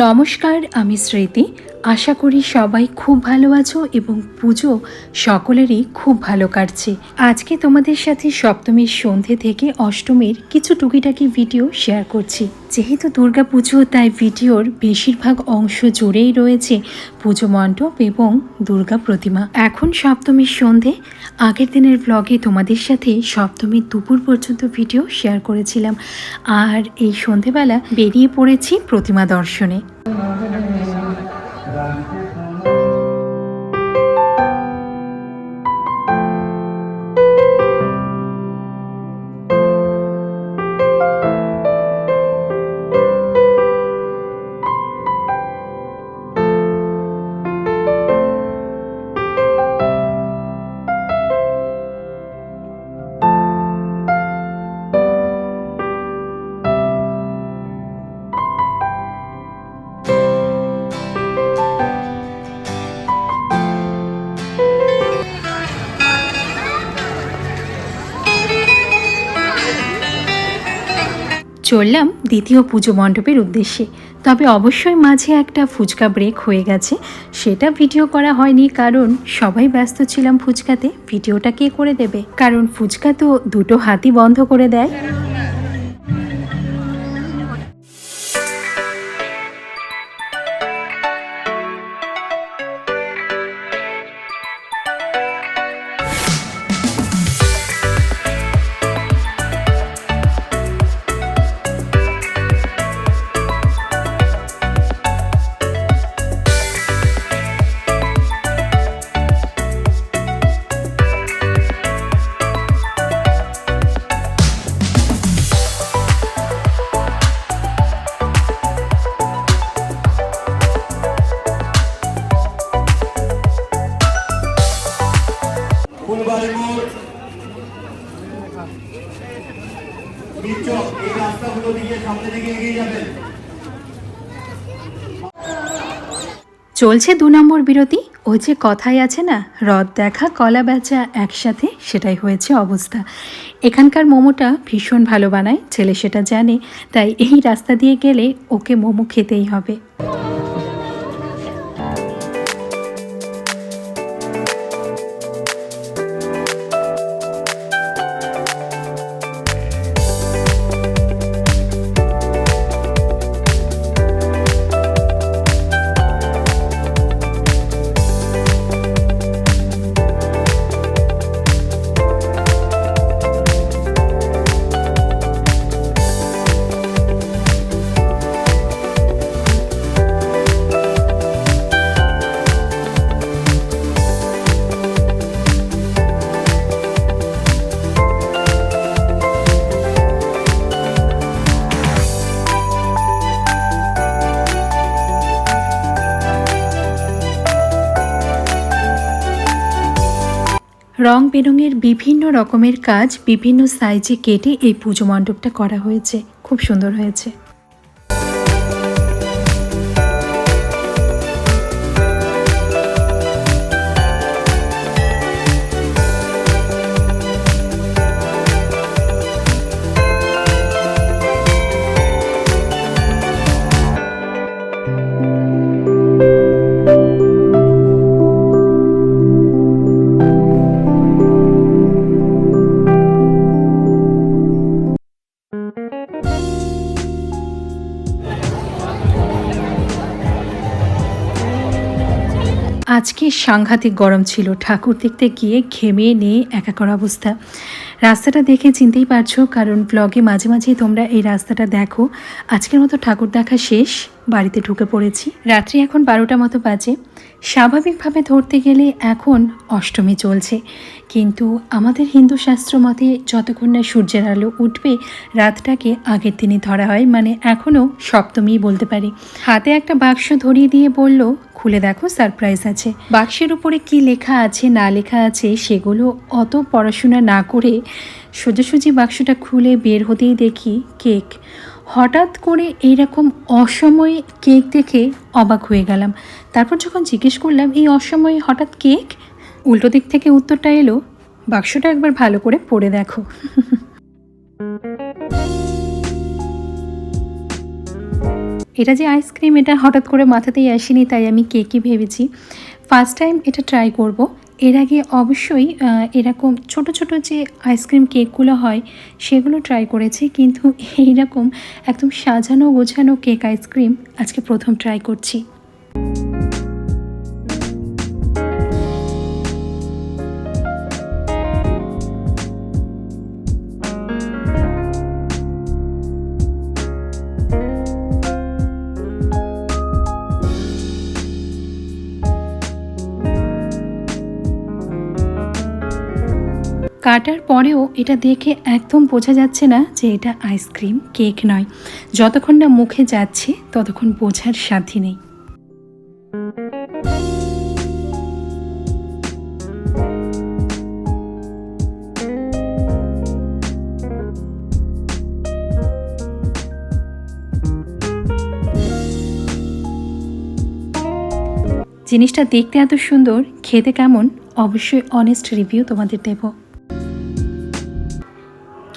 নমস্কার আমি স্মৃতি। আশা করি সবাই খুব ভালো আছো এবং পুজো সকলেরই খুব ভালো কাটছে। আজকে তোমাদের সাথে সপ্তমীর সন্ধে থেকে অষ্টমীর কিছু টুকিটাকি ভিডিও শেয়ার করছি। যেহেতু দুর্গা পুজো, তাই ভিডিওর বেশিরভাগ অংশ জুড়েই রয়েছে পুজো মণ্ডপ এবং দুর্গা প্রতিমা। এখন সপ্তমীর সন্ধে। আগের দিনের ব্লগে তোমাদের সাথে সপ্তমীর দুপুর পর্যন্ত ভিডিও শেয়ার করেছিলাম। আর এই সন্ধেবেলা বেরিয়ে পড়েছি প্রতিমা দর্শনে। Amen. চললাম দ্বিতীয় পুজো মণ্ডপের উদ্দেশ্যে। তবে অবশ্যই মাঝে একটা ফুচকা ব্রেক হয়ে গেছে। সেটা ভিডিও করা হয়নি কারণ সবাই ব্যস্ত ছিলাম ফুচকাতে। ভিডিওটা কে করে দেবে? কারণ ফুচকা তো দুটো হাতি বন্ধ করে দেয়। চলছে দু নম্বর বিরতি। ওই যে কথাই আছে না রদ দেখা, কলা বেচা একসাথে, সেটাই হয়েছে অবস্থা। এখানকার মোমোটা ভীষণ ভালো বানায়, ছেলে সেটা জানে, তাই এই রাস্তা দিয়ে গেলে ওকে মোমো খেতেই হবে। রং বেরঙের বিভিন্ন রকমের কাজ বিভিন্ন সাইজে কেটে এই পুজো মণ্ডপটা করা হয়েছে। খুব সুন্দর হয়েছে। আজকে সাংঘাতিক গরম ছিল। ঠাকুর দেখতে গিয়ে ঘেমে নিয়ে একাকার অবস্থা। রাস্তাটা দেখে চিনতেই পারছ, কারণ ব্লগে মাঝে মাঝেই তোমরা এই রাস্তাটা দেখো। আজকের মতো ঠাকুর দেখা শেষ, বাড়িতে ঢুকে পড়েছি। রাত্রি এখন বারোটা মতো বাজে। স্বাভাবিকভাবে ধরতে গেলে এখন অষ্টমী চলছে। কিন্তু আমাদের হিন্দু শাস্ত্র মতে যতক্ষণ না সূর্যের আলো উঠবে, রাতটাকে আগের দিনই ধরা হয়। মানে এখনও সপ্তমী বলতে পারি। হাতে একটা বাক্স ধরিয়ে দিয়ে বলল খুলে দেখো সারপ্রাইজ আছে। বাক্সের উপরে কি লেখা আছে, না লেখা আছে, সেগুলো অত পড়াশোনা না করে সোজাসুজি বাক্সটা খুলে বের হতেই দেখি কেক। হঠাৎ করে এইরকম অসময়ে কেক দেখে অবাক হয়ে গেলাম। তারপর যখন জিজ্ঞেস করলাম, এই অসময়ে হঠাৎ কেক? উল্টো দিক থেকে উত্তরটা এলো, বাক্সটা একবার ভালো করে পড়ে দেখো। এটা যে আইসক্রিম এটা হঠাৎ করে মাথাতেই আসেনি, তাই আমি কেকই ভেবেছি। ফার্স্ট টাইম এটা ট্রাই করব। এর আগে অবশ্যই এরকম ছোট ছোট যে আইসক্রিম কেকগুলো হয়, সেগুলো ট্রাই করেছি। কিন্তু এইরকম একদম সাজানো গোছানো কেক আইসক্রিম আজকে প্রথম ট্রাই করছি। পরেও এটা দেখে একদম বোঝা যাচ্ছে না যে এটা আইসক্রিম, কেক নয়। যতক্ষণ না মুখে যাচ্ছে, ততক্ষণ বোঝার সাধ্যি নেই। জিনিসটা দেখতে এত সুন্দর, খেতে কেমন, অবশ্যই অনেস্ট রিভিউ তোমাদের দেবো।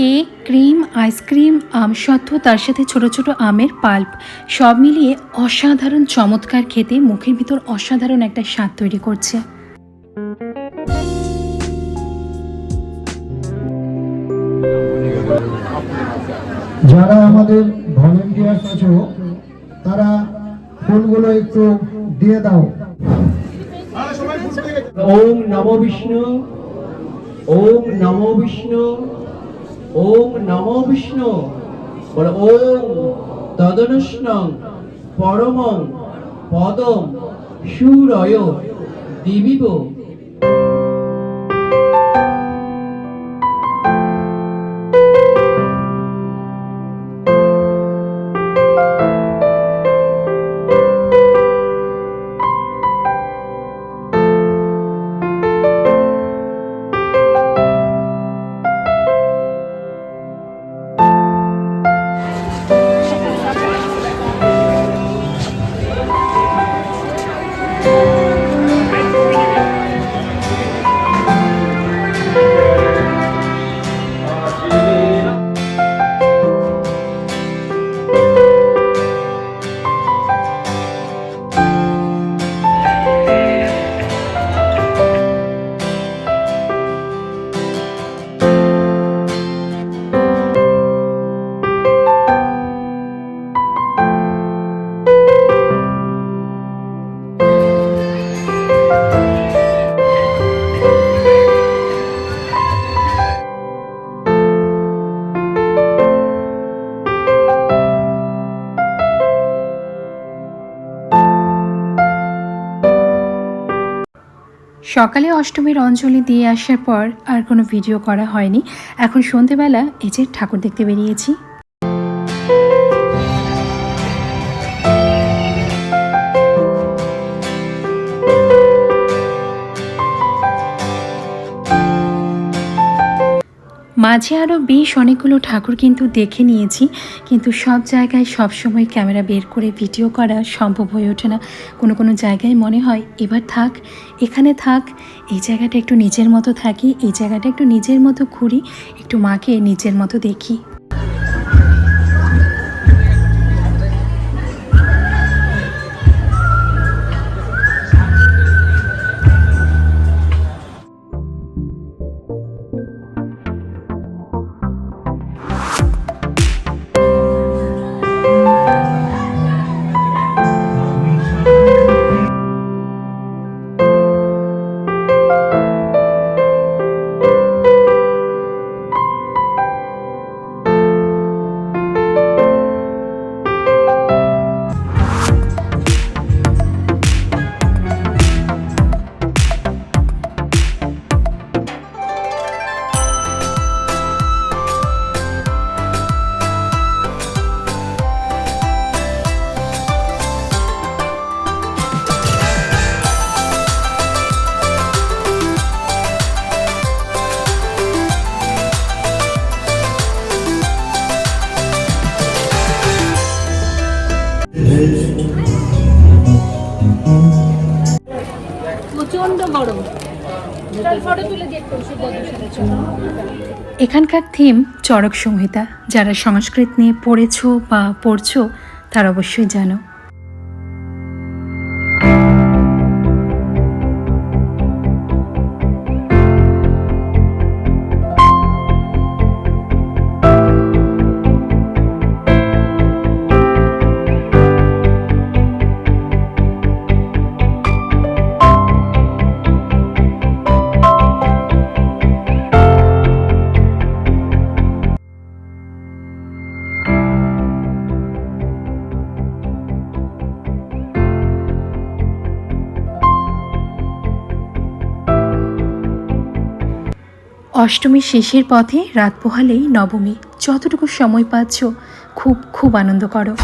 কেক ক্রিম আইসক্রিম আমসত্ত্ব তার সাথে ছোট ছোট আমের পাল্প সব মিলিয়ে অসাধারণ চমৎকার খেতে মুখের ভিতর অসাধারণ একটা স্বাদ তৈরি করছে। যারা আমাদের ভলেন্টিয়ার্স আছো তারা ফুলগুলো একটু দিয়ে দাও। ওম নমো বিষ্ণু ওম নমো বিষ্ণু। ওম নম বিষ্ণু। বলো ওম তদনুষ্ণং পরমং পদম সুরয় দিবিব। সকালে অষ্টমীর অঞ্জলি দিয়ে আসার পর আর কোনো ভিডিও করা হয়নি। এখন সন্ধেবেলা এই যে ঠাকুর দেখতে বেরিয়েছি। মাঝে আরও বেশ অনেকগুলো ঠাকুর কিন্তু দেখে নিয়েছি, কিন্তু সব জায়গায় সব সময় ক্যামেরা বের করে ভিডিও করা সম্ভব হয়ে ওঠে না। কোনো কোনো জায়গায় মনে হয়, এবার থাক, এখানে থাক, এই জায়গাটা একটু নিজের মতো থাকি, এই জায়গাটা একটু নিজের মতো ঘুরি, একটু মাকে নিজের মতো দেখি। এখানকার থিম চরক সংহিতা। যারা সংস্কৃত নিয়ে পড়েছ বা পড়ছ তার অবশ্যই জানো। অষ্টমীর শেষের পথে রাত পোহালেই নবমী। যতটুকু সময় পাচ্ছ খুব খুব আনন্দ করো।